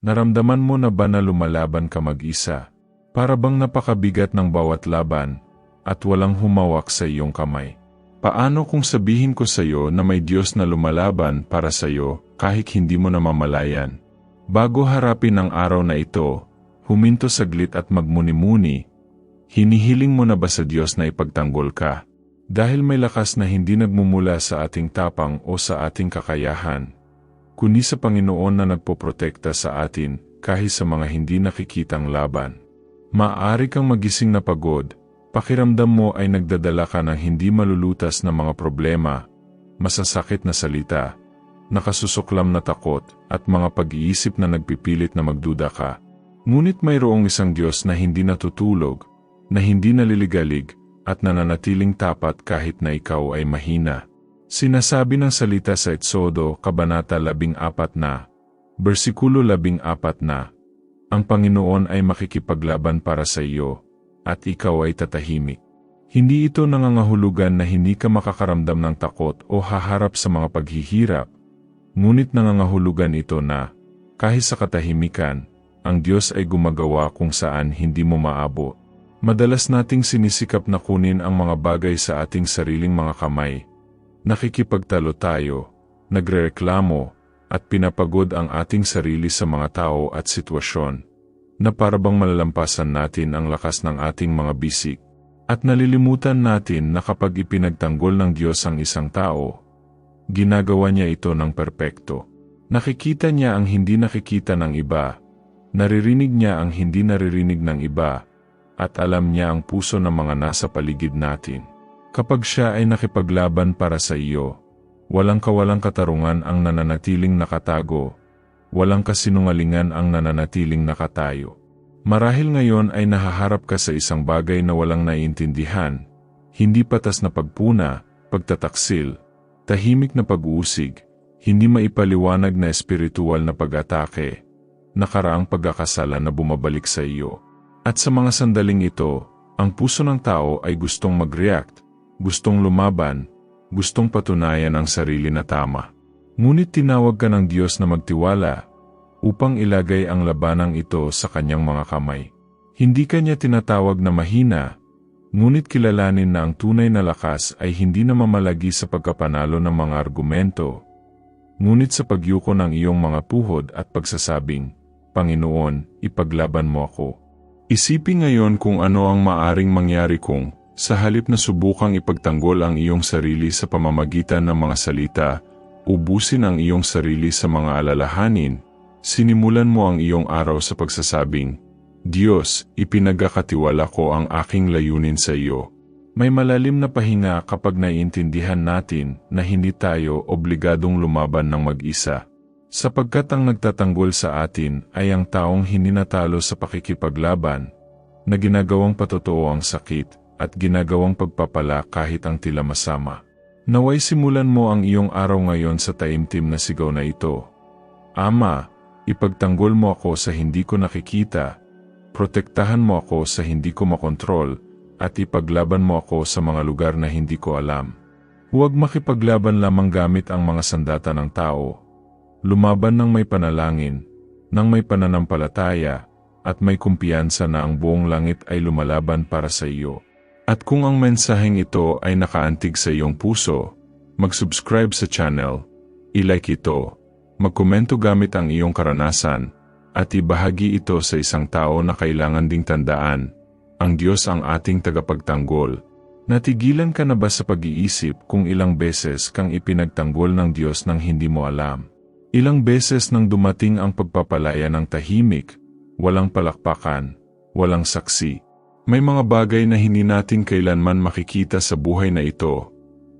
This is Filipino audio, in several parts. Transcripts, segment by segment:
Naramdaman mo na ba na lumalaban ka mag-isa? Para bang napakabigat ng bawat laban at walang humawak sa iyong kamay? Paano kung sabihin ko sa iyo na may Diyos na lumalaban para sa iyo kahit hindi mo namamalayan? Bago harapin ang araw na ito, huminto saglit at magmuni-muni. Hinihiling mo na ba sa Diyos na ipagtanggol ka? Dahil may lakas na hindi nagmumula sa ating tapang o sa ating kakayahan, kundi sa Panginoon na nagpoprotekta sa atin kahit sa mga hindi nakikitang laban. Maaari kang magising na pagod, pakiramdam mo ay nagdadala ka ng hindi malulutas na mga problema, masasakit na salita, nakasusuklam na takot, at mga pag-iisip na nagpipilit na magduda ka. Ngunit mayroong isang Diyos na hindi natutulog, na hindi naliligalig, at nananatiling tapat kahit na ikaw ay mahina. Sinasabi ng salita sa Etsodo, Kabanata 14 na, versikulo 14 na, Ang Panginoon ay makikipaglaban para sa iyo, at ikaw ay tatahimik. Hindi ito nangangahulugan na hindi ka makakaramdam ng takot o haharap sa mga paghihirap, ngunit nangangahulugan ito na, kahit sa katahimikan, ang Diyos ay gumagawa kung saan hindi mo maabot. Madalas nating sinisikap na kunin ang mga bagay sa ating sariling mga kamay, Nakikipagtalo tayo, nagrereklamo, at pinapagod ang ating sarili sa mga tao at sitwasyon, na parabang malalampasan natin ang lakas ng ating mga bisik, at nalilimutan natin na kapag ipinagtanggol ng Diyos ang isang tao, ginagawa niya ito ng perpekto. Nakikita niya ang hindi nakikita ng iba, naririnig niya ang hindi naririnig ng iba, at alam niya ang puso ng mga nasa paligid natin. Kapag siya ay nakipaglaban para sa iyo, walang kawalang katarungan ang nananatiling nakatago, walang kasinungalingan ang nananatiling nakatayo. Marahil ngayon ay nahaharap ka sa isang bagay na walang naiintindihan, hindi patas na pagpuna, pagtataksil, tahimik na pag-uusig, hindi maipaliwanag na espiritual na pag-atake, nakaraang pagkakasala na bumabalik sa iyo. At sa mga sandaling ito, ang puso ng tao ay gustong mag-react, gustong lumaban, gustong patunayan ang sarili na tama. Ngunit tinawag ka ng Diyos na magtiwala upang ilagay ang labanang ito sa kanyang mga kamay. Hindi kanya tinatawag na mahina, ngunit kilalanin na ang tunay na lakas ay hindi na mamalagi sa pagkapanalo ng mga argumento, ngunit sa pagyuko ng iyong mga puhod at pagsasabing, Panginoon, ipaglaban mo ako. Isipin ngayon kung ano ang maaring mangyari kung sa halip na subukang ipagtanggol ang iyong sarili sa pamamagitan ng mga salita, ubusin ang iyong sarili sa mga alalahanin, sinimulan mo ang iyong araw sa pagsasabing, Diyos, ipinagkakatiwala ko ang aking layunin sa iyo. May malalim na pahinga kapag naiintindihan natin na hindi tayo obligadong lumaban ng mag-isa. Sapagkat ang nagtatanggol sa atin ay ang taong hindi natalo sa pakikipaglaban, na ginagawang patotoo ang sakit, at ginagawang pagpapala kahit ang tila masama. Naway simulan mo ang iyong araw ngayon sa taimtim na sigaw na ito. Ama, ipagtanggol mo ako sa hindi ko nakikita, protektahan mo ako sa hindi ko makontrol, at ipaglaban mo ako sa mga lugar na hindi ko alam. Huwag makipaglaban lamang gamit ang mga sandata ng tao. Lumaban ng may panalangin, ng may pananampalataya, at may kumpiyansa na ang buong langit ay lumalaban para sa iyo. At kung ang mensaheng ito ay nakaantig sa iyong puso, mag-subscribe sa channel, ilike ito, magkomento gamit ang iyong karanasan, at ibahagi ito sa isang tao na kailangan ding tandaan. Ang Diyos ang ating tagapagtanggol. Natigilan ka na ba sa pag-iisip kung ilang beses kang ipinagtanggol ng Diyos nang hindi mo alam? Ilang beses nang dumating ang pagpapalaya ng tahimik, walang palakpakan, walang saksi, may mga bagay na hindi natin kailanman makikita sa buhay na ito,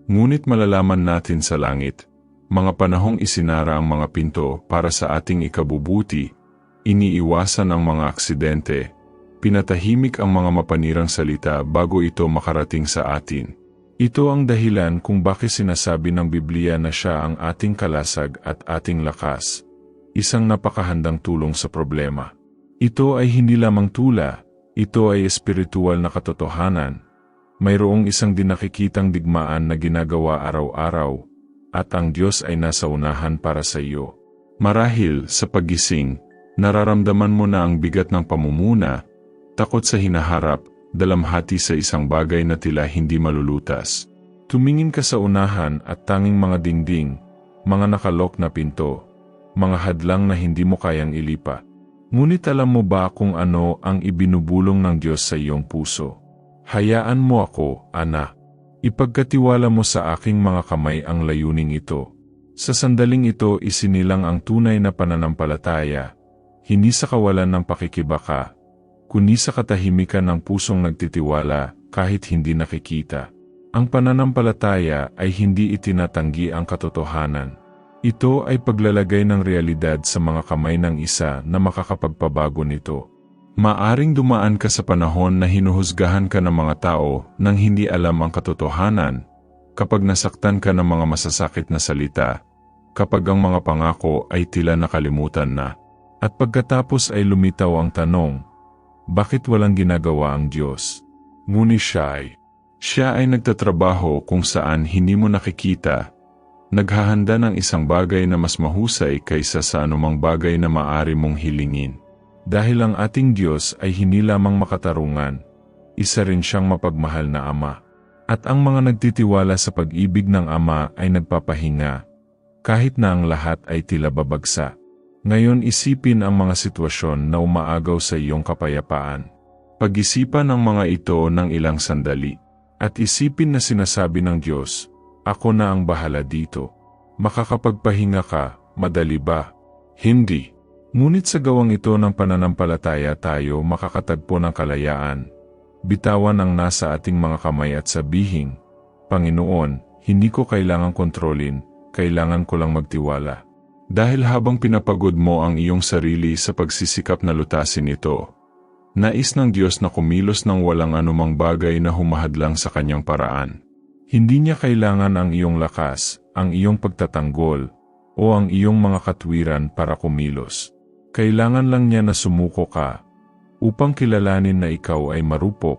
ngunit malalaman natin sa langit. Mga panahong isinara ang mga pinto para sa ating ikabubuti, iniiwasan ang mga aksidente, pinatahimik ang mga mapanirang salita bago ito makarating sa atin. Ito ang dahilan kung bakit sinasabi ng Biblia na siya ang ating kalasag at ating lakas, isang napakahandang tulong sa problema. Ito ay hindi lamang tula, ito ay espiritual na katotohanan. Mayroong isang dinakikitang digmaan na ginagawa araw-araw, at ang Diyos ay nasa unahan para sa iyo. Marahil sa pagising, Nararamdaman mo na ang bigat ng pamumuna, takot sa hinaharap, dalamhati sa isang bagay na tila hindi malulutas. Tumingin ka sa unahan at tanging mga dingding, mga nakalok na pinto, mga hadlang na hindi mo kayang ilipa. Ngunit alam mo ba kung ano ang ibinubulong ng Diyos sa iyong puso? Hayaan mo ako, anak. Ipagkatiwala mo sa aking mga kamay ang layuning ito. Sa sandaling ito isinilang ang tunay na pananampalataya, hindi sa kawalan ng pakikibaka, kundi sa katahimikan ng pusong nagtitiwala kahit hindi nakikita. Ang pananampalataya ay hindi itinatanggi ang katotohanan. Ito ay paglalagay ng realidad sa mga kamay ng isa na makakapagpabago nito. Maaring dumaan ka sa panahon na hinuhusgahan ka ng mga tao nang hindi alam ang katotohanan, kapag nasaktan ka ng mga masasakit na salita, kapag ang mga pangako ay tila nakalimutan na, at pagkatapos ay lumitaw ang tanong, bakit walang ginagawa ang Diyos? Ngunit siya ay, siya ay nagtatrabaho kung saan hindi mo nakikita naghahanda ng isang bagay na mas mahusay kaysa sa anumang bagay na maari mong hilingin. Dahil ang ating Diyos ay hindi lamang makatarungan, isa rin siyang mapagmahal na Ama. At ang mga nagtitiwala sa pag-ibig ng Ama ay nagpapahinga, kahit na ang lahat ay tila babagsa. Ngayon isipin ang mga sitwasyon na umaagaw sa iyong kapayapaan. Pag-isipan ang mga ito ng ilang sandali, at isipin na sinasabi ng Diyos, ako na ang bahala dito. Makakapagpahinga ka, madali ba? Hindi. Ngunit sa gawang ito ng pananampalataya tayo makakatagpo ng kalayaan. Bitawan ang nasa ating mga kamay at sabihin, Panginoon, hindi ko kailangang kontrolin, kailangan ko lang magtiwala. Dahil habang pinapagod mo ang iyong sarili sa pagsisikap na lutasin ito, nais ng Diyos na kumilos ng walang anumang bagay na humahadlang sa kanyang paraan. Hindi niya kailangan ang iyong lakas, ang iyong pagtatanggol, o ang iyong mga katwiran para kumilos. Kailangan lang niya na sumuko ka, upang kilalanin na ikaw ay marupok,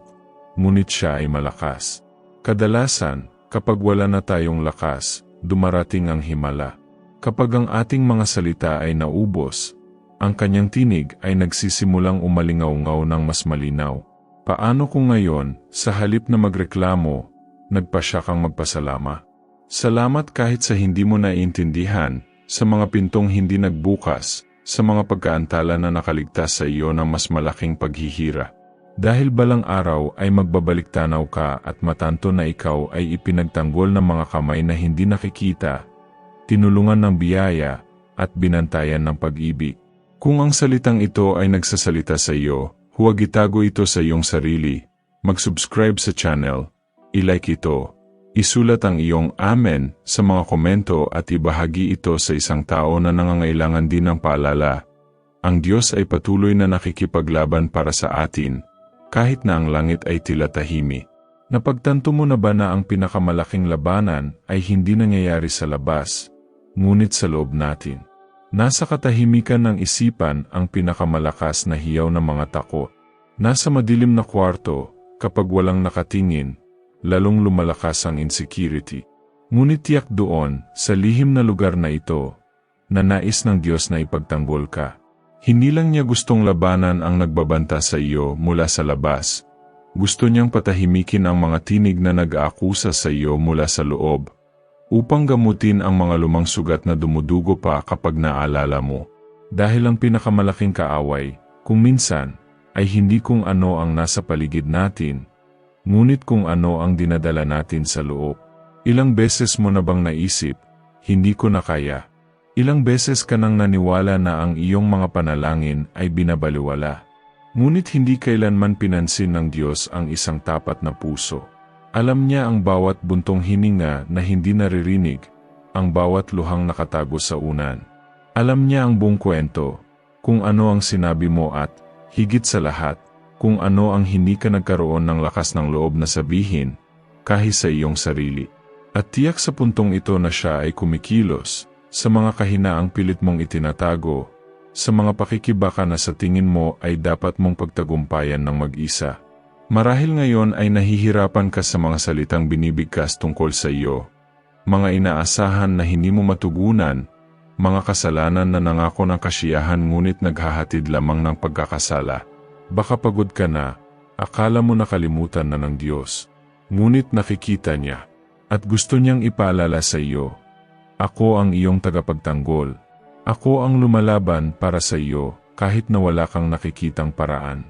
ngunit siya ay malakas. Kadalasan, kapag wala na tayong lakas, dumarating ang himala. Kapag ang ating mga salita ay naubos, ang kanyang tinig ay nagsisimulang umalingaw-ngaw ng mas malinaw. Paano kung ngayon, sa halip na magreklamo, nagpasya kang magpasalama. Salamat kahit sa hindi mo naiintindihan, sa mga pintong hindi nagbukas, sa mga pagkaantala na nakaligtas sa iyo ng mas malaking paghihira. Dahil balang araw ay magbabalik tanaw ka at matanto na ikaw ay ipinagtanggol ng mga kamay na hindi nakikita, tinulungan ng biyaya, at binantayan ng pag-ibig. Kung ang salitang ito ay nagsasalita sa iyo, huwag itago ito sa iyong sarili. Mag-subscribe sa channel ilike ito. Isulat ang iyong Amen sa mga komento at ibahagi ito sa isang tao na nangangailangan din ng paalala. Ang Diyos ay patuloy na nakikipaglaban para sa atin, kahit na ang langit ay tila tahimi. Napagtanto mo na ba na ang pinakamalaking labanan ay hindi nangyayari sa labas, ngunit sa loob natin? Nasa katahimikan ng isipan ang pinakamalakas na hiyaw ng mga takot. Nasa madilim na kwarto, kapag walang nakatingin, lalong lumalakas ang insecurity. Ngunit tiyak doon, sa lihim na lugar na ito, na nais ng Diyos na ipagtanggol ka. Hindi lang niya gustong labanan ang nagbabanta sa iyo mula sa labas. Gusto niyang patahimikin ang mga tinig na nag-aakusa sa iyo mula sa loob, upang gamutin ang mga lumang sugat na dumudugo pa kapag naalala mo. Dahil ang pinakamalaking kaaway, kung minsan, ay hindi kung ano ang nasa paligid natin, Ngunit kung ano ang dinadala natin sa loob, ilang beses mo na bang naisip, hindi ko na kaya. Ilang beses ka nang naniwala na ang iyong mga panalangin ay binabaliwala. Ngunit hindi kailanman pinansin ng Diyos ang isang tapat na puso. Alam niya ang bawat buntong hininga na hindi naririnig, ang bawat luhang nakatago sa unan. Alam niya ang buong kwento, kung ano ang sinabi mo at, higit sa lahat, kung ano ang hindi ka nagkaroon ng lakas ng loob na sabihin, kahit sa iyong sarili. At tiyak sa puntong ito na siya ay kumikilos, sa mga kahinaang pilit mong itinatago, sa mga pakikibaka na sa tingin mo ay dapat mong pagtagumpayan ng mag-isa. Marahil ngayon ay nahihirapan ka sa mga salitang binibigkas tungkol sa iyo, mga inaasahan na hindi mo matugunan, mga kasalanan na nangako ng kasiyahan ngunit naghahatid lamang ng pagkakasala. Baka pagod ka na, akala mo nakalimutan na ng Diyos. Ngunit nakikita niya, at gusto niyang ipaalala sa iyo, Ako ang iyong tagapagtanggol. Ako ang lumalaban para sa iyo kahit na wala kang nakikitang paraan.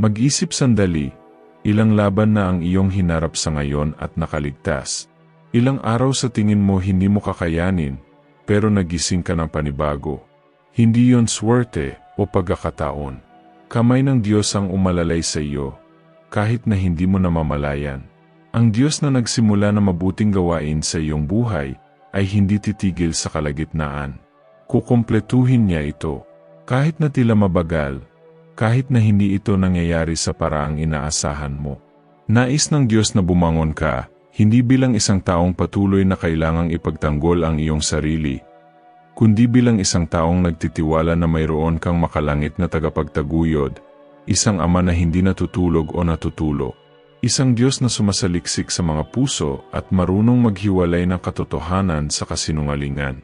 Mag-isip sandali, ilang laban na ang iyong hinarap sa ngayon at nakaligtas. Ilang araw sa tingin mo hindi mo kakayanin, pero nagising ka ng panibago. Hindi yon swerte o pagkakataon. Kamay ng Diyos ang umalalay sa iyo, kahit na hindi mo namamalayan. Ang Diyos na nagsimula na mabuting gawain sa iyong buhay ay hindi titigil sa kalagitnaan. Kukumpletuhin niya ito, kahit na tila mabagal, kahit na hindi ito nangyayari sa paraang inaasahan mo. Nais ng Diyos na bumangon ka, hindi bilang isang taong patuloy na kailangang ipagtanggol ang iyong sarili, kundi bilang isang taong nagtitiwala na mayroon kang makalangit na tagapagtaguyod, isang ama na hindi natutulog o natutulo, isang Diyos na sumasaliksik sa mga puso at marunong maghiwalay ng katotohanan sa kasinungalingan.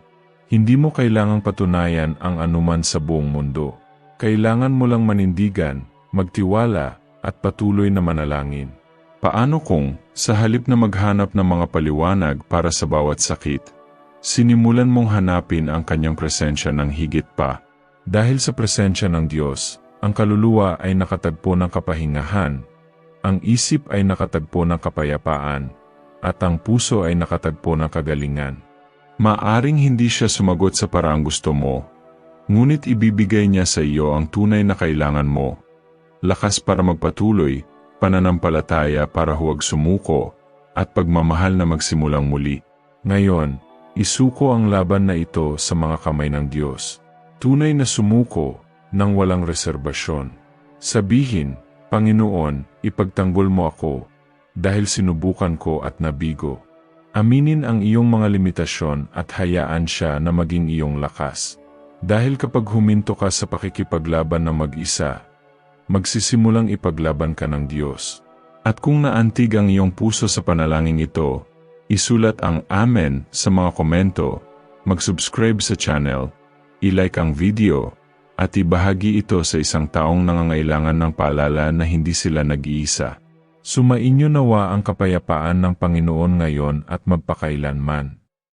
Hindi mo kailangang patunayan ang anuman sa buong mundo. Kailangan mo lang manindigan, magtiwala, at patuloy na manalangin. Paano kung, sa halip na maghanap ng mga paliwanag para sa bawat sakit, sinimulan mong hanapin ang kanyang presensya ng higit pa? Dahil sa presensya ng Diyos, ang kaluluwa ay nakatagpo ng kapahingahan, ang isip ay nakatagpo ng kapayapaan, at ang puso ay nakatagpo ng kagalingan. Maaring hindi siya sumagot sa paraang gusto mo, ngunit ibibigay niya sa iyo ang tunay na kailangan mo. Lakas para magpatuloy, pananampalataya para huwag sumuko, at pagmamahal na magsimulang muli. Ngayon, isuko ang laban na ito sa mga kamay ng Diyos. Tunay na sumuko nang walang reserbasyon. Sabihin, Panginoon, ipagtanggol mo ako, dahil sinubukan ko at nabigo. Aminin ang iyong mga limitasyon at hayaan siya na maging iyong lakas. Dahil kapag huminto ka sa pakikipaglaban ng mag-isa, magsisimulang ipaglaban ka ng Diyos. At kung naantig ang iyong puso sa panalangin ito, isulat ang Amen sa mga komento, mag-subscribe sa channel, ilike ang video, at ibahagi ito sa isang taong nangangailangan ng paalala na hindi sila nag-iisa. Sumainyo nawa ang kapayapaan ng Panginoon ngayon at magpakailanman.